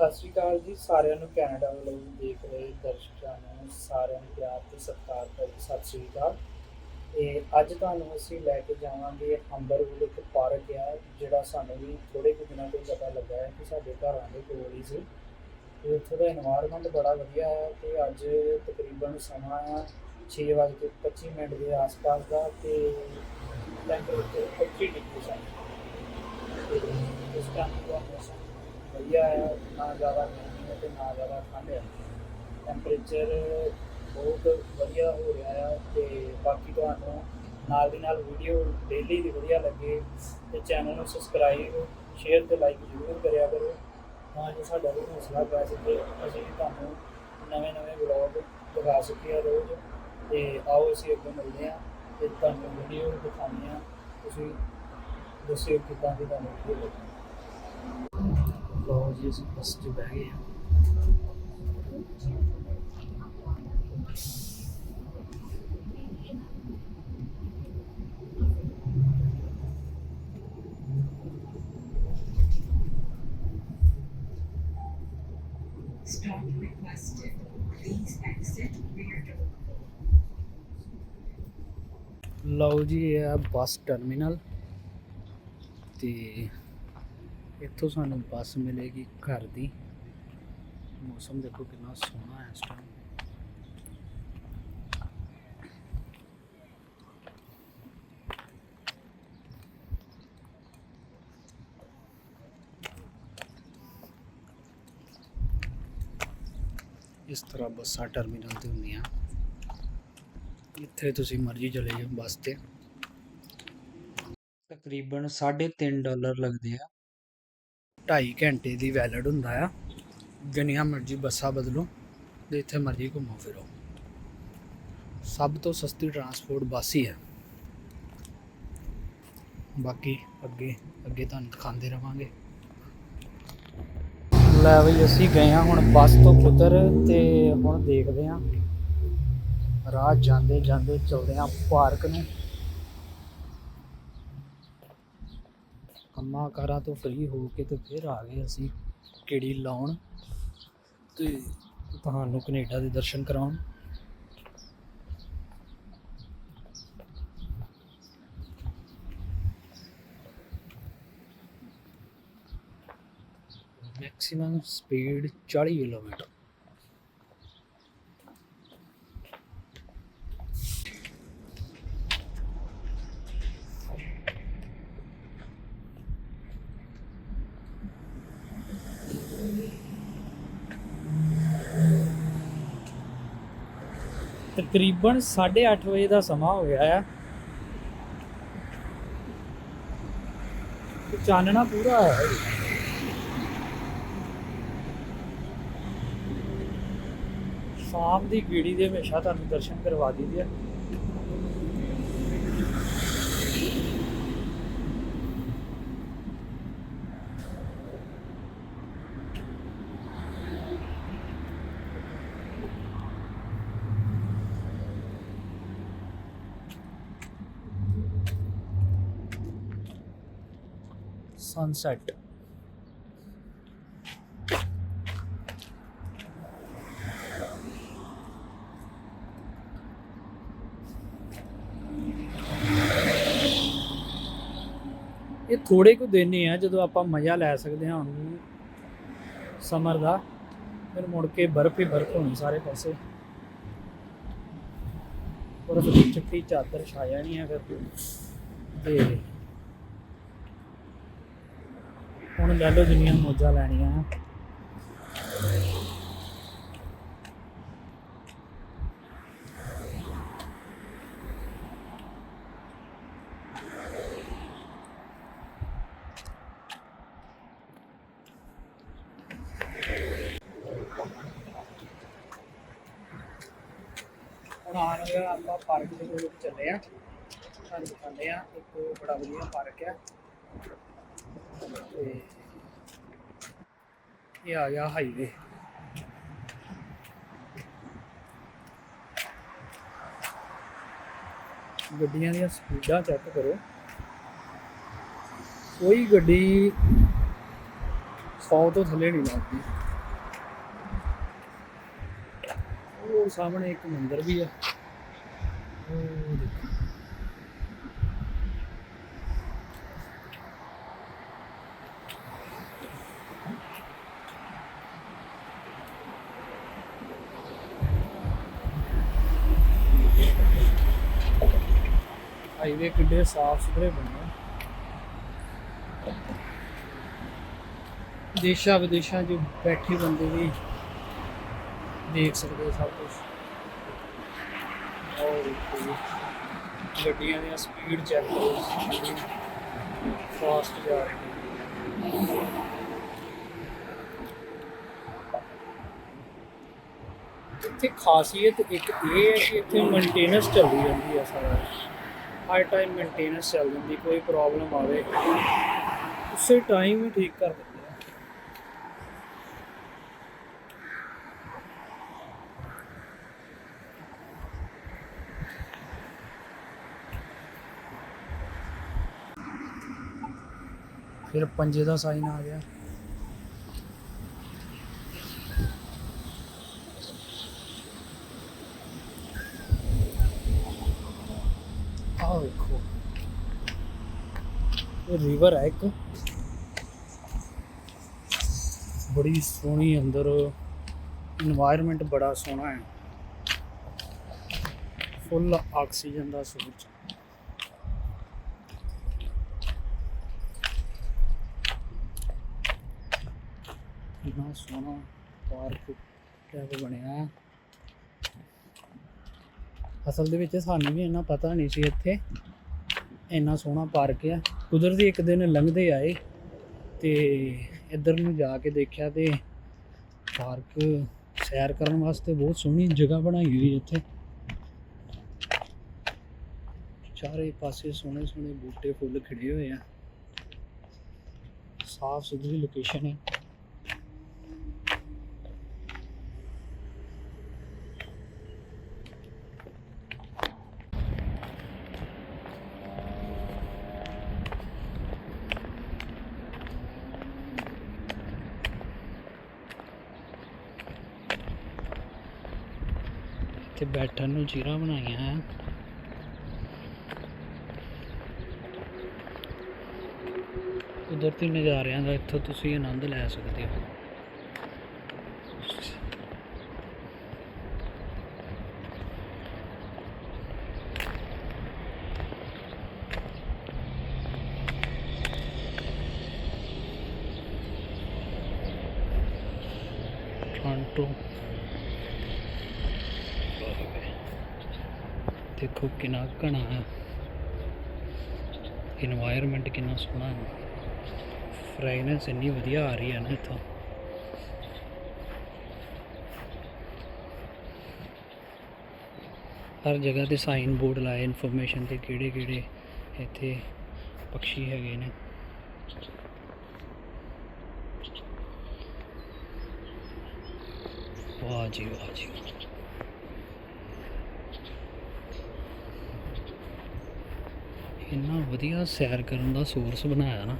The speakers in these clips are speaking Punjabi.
ਸਤਿ ਸ਼੍ਰੀ ਅਕਾਲ ਜੀ, ਸਾਰਿਆਂ ਨੂੰ ਕੈਨੇਡਾ ਵੱਲੋਂ ਦੇਖ ਰਹੇ ਦਰਸ਼ਕਾਂ ਨੂੰ, ਸਾਰਿਆਂ ਨੂੰ ਪਿਆਰ ਤੇ ਸਤਿਕਾਰ ਭਰੀ ਸਤਿ ਸ਼੍ਰੀ ਅਕਾਲ। ਤੇ ਅੱਜ ਤੁਹਾਨੂੰ ਅਸੀਂ ਲੈ ਕੇ ਜਾਵਾਂਗੇ ਹੰਬਰਵੁੱਡ ਇੱਕ ਪਾਰਕ ਹੈ ਜਿਹੜਾ ਸਾਨੂੰ ਵੀ ਥੋੜੇ ਕੁ ਦਿਨਾਂ ਤੋਂ ਪਤਾ ਲੱਗਾ ਹੈ ਕਿ ਸਾਡੇ ਘਰਾਂ ਦੇ ਕੋਲ ਹੀ ਸੀ। ਤੇ ਉੱਥੇ ਦਾ এনवायरमेंट ਬੜਾ ਵਧੀਆ ਹੈ ਤੇ ਅੱਜ ਤਕਰੀਬਨ ਸਮਾਂ ਹੈ 6:25 ਮਿੰਟ ਦੇ ਆਸ-ਪਾਸ ਦਾ ਤੇ ਟੈਂਪਰੇਚਰ 25 ਡਿਗਰੀ ਹੈ ਇਸ ਦਾ ਮੌਸਮ ਵਧੀਆ ਹੈ ਨਾ ਜ਼ਿਆਦਾ ਗਰਮੀ ਹੈ ਤੇ ਨਾ ਜ਼ਿਆਦਾ ਠੰਡ ਹੈ। ਟੈਂਪਰੇਚਰ ਬਹੁਤ ਵਧੀਆ ਹੋ ਰਿਹਾ ਆ ਤੇ ਬਾਕੀ ਤੁਹਾਨੂੰ ਨਾਲ ਦੀ ਨਾਲ ਵੀਡੀਓ ਡੇਲੀ ਦੀ ਵਧੀਆ ਲੱਗੇ ਤੇ ਚੈਨਲ ਨੂੰ ਸਬਸਕ੍ਰਾਈਬ ਸ਼ੇਅਰ ਤੇ ਲਾਈਕ ਜ਼ਰੂਰ ਕਰਿਆ ਕਰੋ। ਤਾਂ ਜੋ ਸਾਡਾ ਵੀ ਹੌਸਲਾ ਪੈ ਸਕੇ, ਅਸੀਂ ਵੀ ਤੁਹਾਨੂੰ ਨਵੇਂ ਨਵੇਂ ਵਲੌਗ ਦਿਖਾ ਸਕੀਏ ਰੋਜ਼। ਤੇ ਆਓ ਅਸੀਂ ਅੱਗੇ ਮਿਲਦੇ ਹਾਂ ਤੇ ਤੁਹਾਨੂੰ ਵੀਡੀਓ ਦਿਖਾਉਂਦੇ ਹਾਂ। ਤੁਸੀਂ ਦੱਸਿਓ ਕਿੱਦਾਂ ਦੀ ਤੁਹਾਨੂੰ ਵੀਡੀਓ ਲੱਗੀ। ਲਓ ਜੀ ਅਸੀਂ ਬੱਸ 'ਚ ਬਹਿ ਗਏ ਹਾਂ Stop requested. Please exit rear door. ਲਓ ਜੀ ਇਹ ਆ ਬੱਸ ਟਰਮੀਨਲ ਤੇ ਇੱਥੋਂ ਸਾਨੂੰ ਬੱਸ ਮਿਲੇਗੀ ਘਰ ਦੀ। ਮੌਸਮ ਦੇਖੋ ਕਿੰਨਾ ਸੋਹਣਾ ਹੈ ਇਸ ਟਾਈਮ ਇਸ ਤਰ੍ਹਾਂ ਬੱਸਾਂ ਟਰਮੀਨਲ ਤੇ ਹੁੰਦੀਆਂ। ਇੱਥੇ ਤੁਸੀਂ ਮਰਜ਼ੀ ਚਲੇ ਜਾਓ ਬੱਸ ਤੇ। ਤਕਰੀਬਨ 3.5 ਡਾਲਰ ਲੱਗਦੇ ਆ। 2.5 ਘੰਟੇ ਦੀ ਵੈਲਿਡ ਹੁੰਦਾ ਆ। ਜਿੰਨੀਆਂ ਮਰਜ਼ੀ ਬੱਸਾਂ ਬਦਲੋ ਤੇ ਇੱਥੇ ਮਰਜ਼ੀ ਘੁੰਮੋ ਫਿਰੋ। ਸਭ ਤੋਂ ਸਸਤੀ ਟਰਾਂਸਪੋਰਟ ਬੱਸ ਹੀ ਹੈ ਬਾਕੀ ਅੱਗੇ ਅੱਗੇ ਤੁਹਾਨੂੰ ਦਿਖਾਉਂਦੇ ਰਵਾਂਗੇ। ਲੈ ਵੀ ਅਸੀਂ ਗਏ ਹਾਂ ਹੁਣ ਬੱਸ ਤੋਂ ਉਤਰ ਤੇ ਹੁਣ ਦੇਖਦੇ ਹਾਂ। ਰਾਹ ਜਾਂਦੇ ਜਾਂਦੇ ਚਲਦੇ ਹਾਂ ਪਾਰਕ ਨੂੰ। ਕੰਮਾਂ ਕਾਰਾਂ ਤੋਂ ਫ੍ਰੀ ਹੋ ਕੇ ਤੇ ਫਿਰ ਆ ਗਏ ਅਸੀਂ ਕਿੜੀ ਲਾਉਣ ਤੇ ਤੁਹਾਨੂੰ ਕੈਨੇਡਾ ਦੇ ਦਰਸ਼ਨ ਕਰਾਉਣ। Maximum speed 40 kilometre. ਤਕਰੀਬਨ 8:30 ਵਜੇ ਦਾ ਸਮਾਂ ਹੋ ਗਿਆ ਆ। ਚਾਨਣਾ ਪੂਰਾ ਹੈ ਸ਼ਾਮ ਦੀ ਗੀੜੀ ਦੇ ਹਮੇਸ਼ਾ ਤੁਹਾਨੂੰ ਦਰਸ਼ਨ ਕਰਵਾ ਦਿੰਦੀ ਆ। Sunset ਇਹ ਥੋੜੇ ਕੁ ਦਿਨ ਹੀ ਆ, ਜਦੋਂ ਆਪਾਂ ਮਜ਼ਾ ਲੈ ਸਕਦੇ ਹਾਂ ਹੁਣ ਸਮਰ ਦਾ। ਫਿਰ ਮੁੜ ਕੇ ਬਰਫ਼ ਹੀ ਬਰਫ਼ ਹੋਣੀ ਸਾਰੇ ਪਾਸੇ। ਬਰਫ਼ ਦੀ ਚਿੱਟੀ ਚਾਦਰ ਛਾਇਆ ਨਹੀਂ ਆ ਫਿਰ। ਤੇ ਹੁਣ ਲੈ ਲਓ ਜਿੰਨੀਆਂ ਮੌਜਾਂ ਲੈਣੀਆਂ। ਹੁਣ ਆਣ ਆਪਾਂ ਪਾਰਕ ਦੇ ਕੋਲ ਚੱਲੇ ਆ। ਤੁਹਾਨੂੰ ਦਿਖਾਉਂਦੇ ਆ, ਇੱਕ ਬੜਾ ਵਧੀਆ ਪਾਰਕ ਆ। ਤੇ ਇਹ ਆ ਗਿਆ ਹਾਈਵੇ ਗੱਡੀਆਂ ਦੀਆਂ ਸਪੀਡਾਂ ਚੈੱਕ ਕਰੋ ਕੋਈ ਗੱਡੀ 100 ਤੋਂ ਥੱਲੇ ਨਹੀਂ ਲੱਗਦੀ ਉਹ ਸਾਹਮਣੇ ਇੱਕ ਮੰਦਿਰ ਵੀ ਹੈ ਉਹ ਦੇਖੋ ਹਾਈਵੇ ਕਿੱਡੇ ਸਾਫ਼ ਸੁਥਰੇ ਬਣੇ ਆ। ਦੇਸ਼ਾਂ ਵਿਦੇਸ਼ਾਂ 'ਚ ਬੈਠੇ ਬੰਦੇ ਵੀ ਦੇਖ ਸਕਦੇ ਆ ਸਭ ਕੁਝ ਔਰ ਦੇਖੋ ਜੀ, ਗੱਡੀਆਂ ਦੀਆਂ ਸਪੀਡ ਚੈੱਕ ਕਰੋ ਫਾਸਟ ਜਾ ਰਹੀਆਂ ਇੱਥੇ ਖਾਸੀਅਤ ਇੱਕ ਇਹ ਹੈ ਕਿ ਇੱਥੇ ਮੇਨਟੇਨੈਂਸ ਚੱਲਦੀ ਰਹਿੰਦੀ ਹੈ ਸਾਰਾ ਹਰ ਟਾਈਮ ਮੇਨਟੇਨੈਂਸ ਚੱਲ ਜਾਂਦੀ, ਕੋਈ ਪ੍ਰੋਬਲਮ ਆਵੇ। ਉਸੇ ਟਾਈਮ ਹੀ ਠੀਕ ਕਰ ਦਿੰਦੇ ਆ। ਫਿਰ ਪੰਜੇ ਦਾ ਸਾਈਨ ਆ ਗਿਆ। ਆਹ ਵੇਖੋ। ਇਹ ਰਿਵਰ ਹੈ ਇੱਕ। ਬੜੀ ਸੋਹਣੀ ਅੰਦਰ এনवायरमेंट ਬੜਾ ਸੋਹਣਾ ਹੈ। ਫੁੱਲ ਆਕਸੀਜਨ ਦਾ ਸੂਰਜ ਕਿੰਨਾ ਸੋਹਣਾ ਪਾਰਕ ਟੈਪ ਬਣਿਆ। ਹੈ ਅਸਲ ਦੇ ਵਿੱਚ ਸਾਨੂੰ ਵੀ ਇੰਨਾ ਪਤਾ ਨਹੀਂ ਸੀ ਇੱਥੇ। ਇੰਨਾ ਸੋਹਣਾ ਪਾਰਕ ਆ। ਕੁਦਰਤੀ ਇੱਕ ਦਿਨ ਲੰਘਦੇ ਆਏ ਤੇ ਇੱਧਰ ਨੂੰ ਜਾ ਕੇ ਦੇਖਿਆ ਤੇ ਪਾਰਕ ਸੈਰ ਕਰਨ ਵਾਸਤੇ ਬਹੁਤ ਸੋਹਣੀ ਜਗ੍ਹਾ ਬਣਾਈ ਹੋਈ ਹੈ ਇੱਥੇ। ਚਾਰੇ ਪਾਸੇ ਸੋਹਣੇ ਸੋਹਣੇ ਬੂਟੇ, ਫੁੱਲ ਖਿੜੇ ਹੋਏ ਆ। ਸਾਫ਼ ਸੁਥਰੀ ਲੋਕੇਸ਼ਨ ਹੈ ਬੈਠਣ ਨੂੰ ਚੀਰਾਂ ਬਣਾਈਆਂ ਹੈ ਕੁਦਰਤੀ ਨਜ਼ਾਰਿਆਂ ਦਾ ਇੱਥੋਂ ਤੁਸੀਂ ਆਨੰਦ ਲੈ ਸਕਦੇ ਹੋ। ਟੋਰਾਂਟੋ ਦੇਖੋ ਕਿੰਨਾ ਘਣਾ ਹੈ। এনवायरमेंट ਕਿੰਨਾ ਸੋਹਣਾ ਹੈ। ਫ੍ਰੈਗਨੈਂਸ ਇੰਨੀ ਵਧੀਆ ਆ ਰਹੀ ਹੈ ਨਾ ਇੱਥੋਂ। ਹਰ ਜਗ੍ਹਾ ਤੇ ਸਾਈਨ ਬੋਰਡ ਲਾਏ ਇਨਫੋਰਮੇਸ਼ਨ ਤੇ ਕਿਹੜੇ ਕਿਹੜੇ ਇੱਥੇ ਪੰਛੀ ਹੈਗੇ ਨੇ। ਵਾਹ ਜੀ ਵਾਹ ਜੀ। ਇੰਨਾ ਵਧੀਆ ਸੈਰ ਕਰਨ ਦਾ ਸੋਰਸ ਬਣਾਇਆ ਨਾ।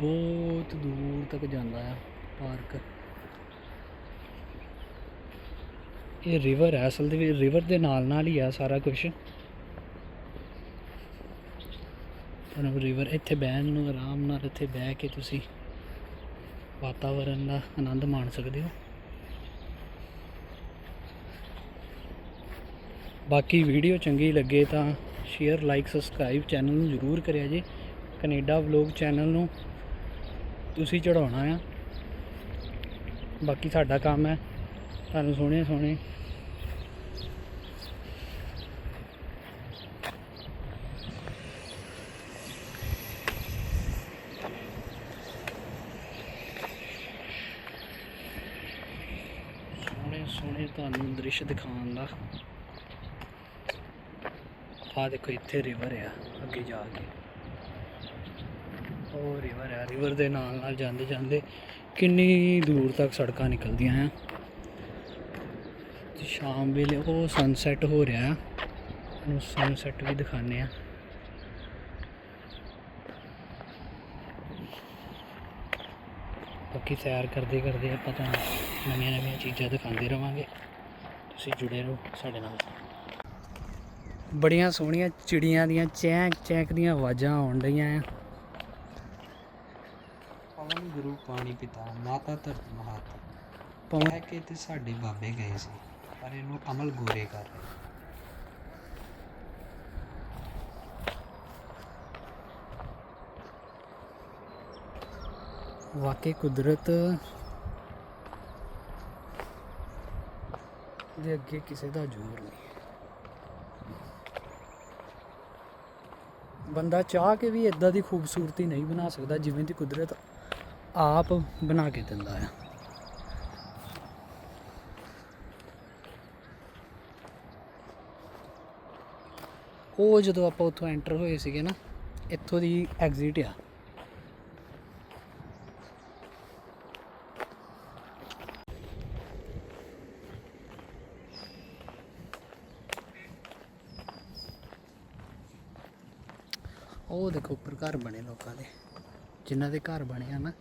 ਬਹੁਤ ਦੂਰ ਤੱਕ ਜਾਂਦਾ ਆ ਪਾਰਕ। ਇਹ ਰਿਵਰ ਹੈ ਅਸਲ ਦੇ ਵਿੱਚ ਰਿਵਰ ਦੇ ਨਾਲ ਨਾਲ ਹੀ ਆ ਸਾਰਾ ਕੁਝ ਤੁਹਾਨੂੰ ਰਿਵਰ ਇੱਥੇ ਬਹਿਣ ਨੂੰ ਆਰਾਮ ਨਾਲ ਇੱਥੇ ਬਹਿ ਕੇ ਤੁਸੀਂ ਵਾਤਾਵਰਨ ਦਾ ਆਨੰਦ ਮਾਣ ਸਕਦੇ ਹੋ। ਬਾਕੀ ਵੀਡੀਓ ਚੰਗੀ ਲੱਗੇ ਤਾਂ ਸ਼ੇਅਰ ਲਾਈਕ ਸਬਸਕ੍ਰਾਈਬ ਚੈਨਲ ਨੂੰ ਜ਼ਰੂਰ ਕਰਿਆ ਜੇ। ਕੈਨੇਡਾ ਵਲੌਗ ਚੈਨਲ ਨੂੰ ਤੁਸੀਂ ਚੜਾਉਣਾ ਆ। ਬਾਕੀ ਸਾਡਾ ਕੰਮ ਹੈ। ਤੁਹਾਨੂੰ ਸੋਹਣੇ ਸੋਹਣੇ ਸੋਹਣੇ ਸੋਹਣੇ ਤੁਹਾਨੂੰ ਦ੍ਰਿਸ਼ ਦਿਖਾਉਣ ਦਾ। ਆਹ ਦੇਖੋ, ਇੱਥੇ ਰਿਵਰ ਆ, ਅੱਗੇ ਜਾ ਕੇ। ਉਹ ਰਿਵਰ ਆ ਰਿਵਰ ਦੇ ਨਾਲ ਨਾਲ ਜਾਂਦੇ ਜਾਂਦੇ ਕਿੰਨੀ ਦੂਰ ਤੱਕ ਸੜਕਾਂ ਨਿਕਲਦੀਆਂ ਆ। ਤੇ ਸ਼ਾਮ ਵੇਲੇ ਉਹ ਸਨਸੈਟ ਹੋ ਰਿਹਾ ਆ। ਨੂੰ ਸਨਸੈਟ ਵੀ ਦਿਖਾਣੇ ਆ। ਬਾਕੀ ਸੈਰ ਕਰਦੇ ਕਰਦੇ ਆਪਾਂ ਤੁਹਾਨੂੰ ਨਵੀਆਂ ਨਵੀਆਂ ਚੀਜ਼ਾਂ ਦਿਖਾਉਂਦੇ ਰਵਾਂਗੇ। ਤੁਸੀਂ ਜੁੜੇ ਰਹੋ ਸਾਡੇ ਨਾਲ। ਬੜੀਆਂ ਸੋਹਣੀਆਂ ਚਿੜੀਆਂ ਦੀਆਂ ਚੈਂਕ ਚੈਂਕ ਦੀਆਂ ਆਵਾਜ਼ਾਂ ਆਉਣ ਰਹੀਆਂ ਆ ਪਵਨ ਗੁਰੂ ਪਾਣੀ ਪਿਤਾ ਮਾਤਾ ਧਰਤੀ ਮਾਤਾ ਪਵਨ ਕੇ ਤੇ ਸਾਡੇ ਬਾਬੇ ਗਏ ਸੀ ਪਰ ਇਹਨੂੰ ਅਮਲ ਗੋਰੇ ਕਰ ਰਹੇ। ਵਾਕਈ ਕੁਦਰਤ ਦੇ ਅੱਗੇ ਕਿਸੇ ਦਾ ਜ਼ੋਰ ਨਹੀਂ। ਬੰਦਾ ਚਾਹ ਕੇ ਵੀ ਇਦਾਂ ਦੀ ਖੂਬਸੂਰਤੀ ਨਹੀਂ ਬਣਾ ਸਕਦਾ ਜਿਵੇਂ ਦੀ ਕੁਦਰਤ ਆਪ ਬਣਾ ਕੇ ਦਿੰਦਾ ਆ। ਉਹ ਜਦੋਂ ਆਪਾਂ ਉੱਥੋਂ ਐਂਟਰ ਹੋਏ ਸੀਗੇ ਨਾ, ਇੱਥੋਂ ਦੀ ਐਗਜ਼ਿਟ ਆ ਉਹ ਦੇਖੋ ਉੱਪਰ ਘਰ ਬਣੇ ਲੋਕਾਂ ਦੇ। ਜਿਨ੍ਹਾਂ ਦੇ ਘਰ ਬਣੇ ਨਾ,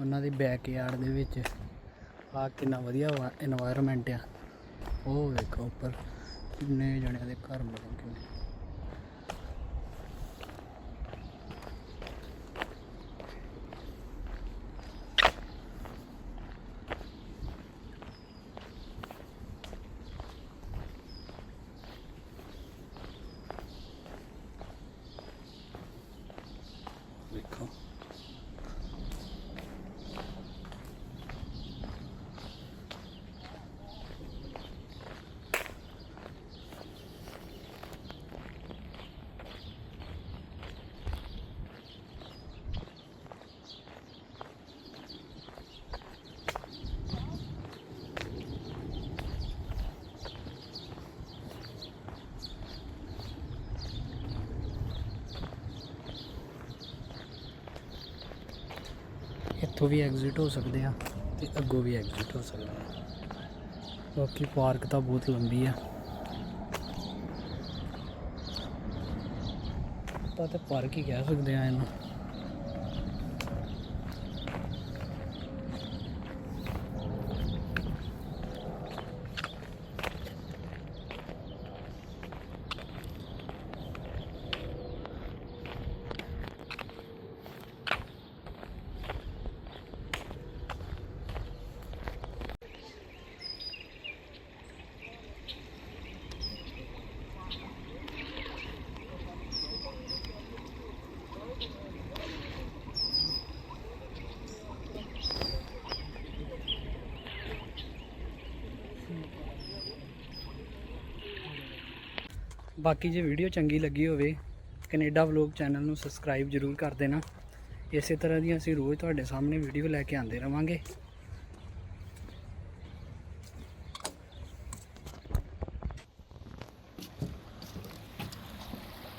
ਉਹਨਾਂ ਦੇ ਬੈਕਯਾਰਡ ਦੇ ਵਿੱਚ ਆ ਕਿੰਨਾ ਵਧੀਆ এনवायरमेंट ਆ। ਉਹ ਵੇਖੋ ਉੱਪਰ ਕਿੰਨੇ ਜਣਿਆਂ ਦੇ ਘਰ ਬਣੇ ਕਿੰਨੇ। ਇੱਥੋਂ ਵੀ ਐਗਜ਼ਿਟ ਹੋ ਸਕਦੇ ਆ ਤੇ ਅੱਗੋਂ ਵੀ ਐਗਜ਼ਿਟ ਹੋ ਸਕਦੇ ਆ। ਬਾਕੀ ਪਾਰਕ ਤਾਂ ਬਹੁਤ ਲੰਬੀ ਆ। ਆਪਾਂ ਤਾਂ ਪਾਰਕ ਹੀ ਕਹਿ ਸਕਦੇ ਆ ਇਹਨੂੰ। ਬਾਕੀ ਜੇ ਵੀਡੀਓ ਚੰਗੀ ਲੱਗੀ ਹੋਵੇ, ਕੈਨੇਡਾ ਵਲੌਗ ਚੈਨਲ ਨੂੰ ਸਬਸਕ੍ਰਾਈਬ ਜ਼ਰੂਰ ਕਰ ਦੇਣਾ। ਇਸੇ ਤਰ੍ਹਾਂ ਦੀਆਂ ਅਸੀਂ ਰੋਜ਼ ਤੁਹਾਡੇ ਸਾਹਮਣੇ ਵੀਡੀਓ ਲੈ ਕੇ ਆਉਂਦੇ ਰਵਾਂਗੇ।